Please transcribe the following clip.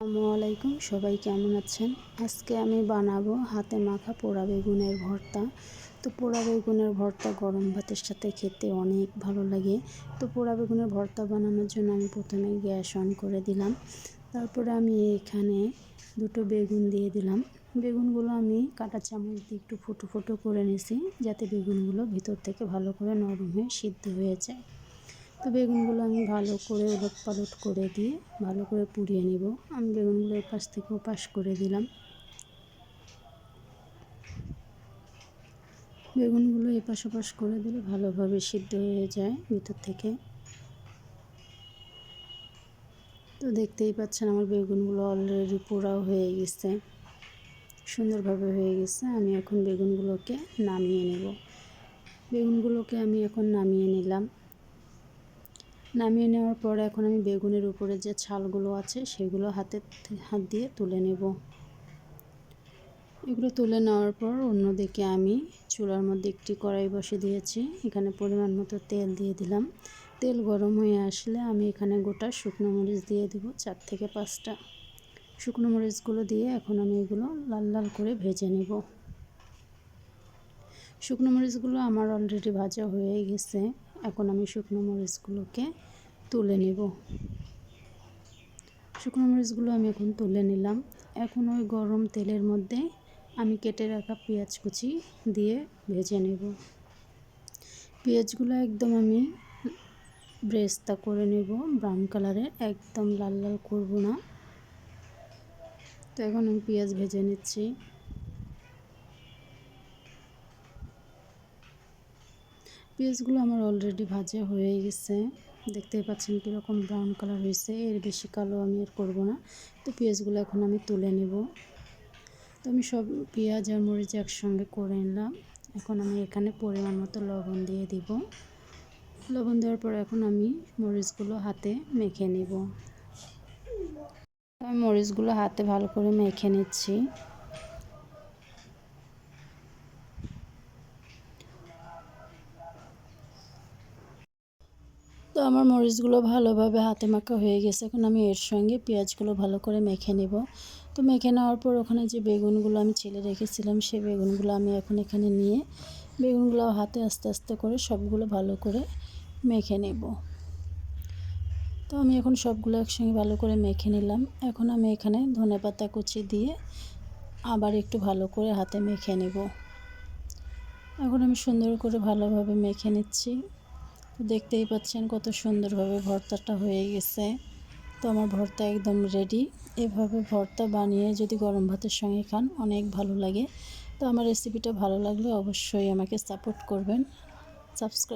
আসসালামু আলাইকুম, সবাই কেমন আছেন? আজকে আমি বানাবো হাতে মাখা পোড়া বেগুনের ভর্তা। তো পোড়া বেগুনের ভর্তা গরম ভাতের সাথে খেতে অনেক ভালো লাগে। তো পোড়া বেগুনের ভর্তা বানানোর জন্য আমি প্রথমে গ্যাস অন করে দিলাম। তারপরে আমি এখানে দুটো বেগুন দিয়ে দিলাম। বেগুনগুলো আমি কাটা চামচ দিয়ে একটু ফুটো ফুটো করে নিছি যাতে বেগুনগুলো ভিতর থেকে ভালো করে নরম হয়ে সিদ্ধ হয়ে যায়। তো বেগুনগুলো আমি ভালো করে উলট পালট করে দিয়ে ভালো করে পুড়িয়ে নিব। আমি বেগুনগুলো এপাশ থেকে ওপাশ করে দিলাম। বেগুনগুলো এপাশ ওপাশ করে দিলে ভালোভাবে সিদ্ধ হয়ে যায় ভিতর থেকে। তো দেখতেই পাচ্ছেন আমার বেগুনগুলো অলরেডি পোড়াও হয়ে গেছে। সুন্দরভাবে হয়ে গেছে। আমি এখন বেগুনগুলোকে নামিয়ে নেব। বেগুনগুলোকে আমি এখন নামিয়ে নিলাম। নামিয়ে নেওয়ার পর এখন আমি বেগুনের উপরে যে ছালগুলো আছে সেগুলো হাতে হাত দিয়ে তুলে নেব। এগুলো তুলে নেওয়ার পর অন্যদিকে আমি চুলার মধ্যে একটি কড়াই বসে দিয়েছি। এখানে পরিমাণ মতো তেল দিয়ে দিলাম। তেল গরম হয়ে আসলে আমি এখানে গোটা শুকনো মরিচ দিয়ে দেব চার থেকে পাঁচটা। শুকনো মরিচগুলো দিয়ে এখন আমি এগুলো লাল লাল করে ভেজে নেব। শুকনো মরিচগুলো আমার অলরেডি ভাজা হয়ে গেছে। এখন আমি শুকনো মরিচগুলোকে তুলে নেব। শুকনো মরিচগুলো আমি এখন তুলে নিলাম। এখন ওই গরম তেলের মধ্যে আমি কেটে রাখা পেঁয়াজ কুচি দিয়ে ভেজে নেব। পেঁয়াজগুলো একদম আমি ব্রেস্তা করে নেব, ব্রাউন কালারের একদম লাল লাল করব না। তো এখন আমি পেঁয়াজ ভেজে নিচ্ছি। পেঁয়াজগুলো আমার অলরেডি ভাজা হয়ে গেছে। দেখতেই পাচ্ছেন কীরকম ব্রাউন কালার হয়েছে। এর বেশি কালো আমি আর করব না। তো পেঁয়াজগুলো এখন আমি তুলে নেব। তো আমি সব পেঁয়াজ আর মরিচ একসঙ্গে করে নিলাম। এখন আমি এখানে পরিমাণ মতো লবণ দিয়ে দিব। লবণ দেওয়ার পর এখন আমি মরিচগুলো হাতে মেখে নেব। আমি মরিচগুলো হাতে ভালো করে মেখে নিচ্ছি। তো আমার মরিচগুলো ভালোভাবে হাতে মাখা হয়ে গেছে। এখন আমি এর সঙ্গে পেঁয়াজগুলো ভালো করে মেখে নেব। তো মেখে নেওয়ার পর ওখানে যে বেগুনগুলো আমি ছেলে রেখেছিলাম, সেই বেগুনগুলো আমি এখন এখানে নিয়ে বেগুনগুলো হাতে আস্তে আস্তে করে সবগুলো ভালো করে মেখে নেব। তো আমি এখন সবগুলো একসঙ্গে ভালো করে মেখে নিলাম। এখন আমি এখানে ধনে পাতা কুচি দিয়ে আবার একটু ভালো করে হাতে মেখে নেব। এখন আমি সুন্দর করে ভালোভাবে মেখে নিচ্ছি। তো দেখতেই পাচ্ছেন কত সুন্দরভাবে ভর্তাটা হয়ে গেছে। তো আমার ভর্তা একদম রেডি এভাবে ভর্তা বানিয়ে যদি গরম ভাতের সঙ্গে খান, অনেক ভালো লাগে। তো আমার রেসিপিটা ভালো লাগলে অবশ্যই আমাকে সাপোর্ট করবেন। সাবস্ক্রাইব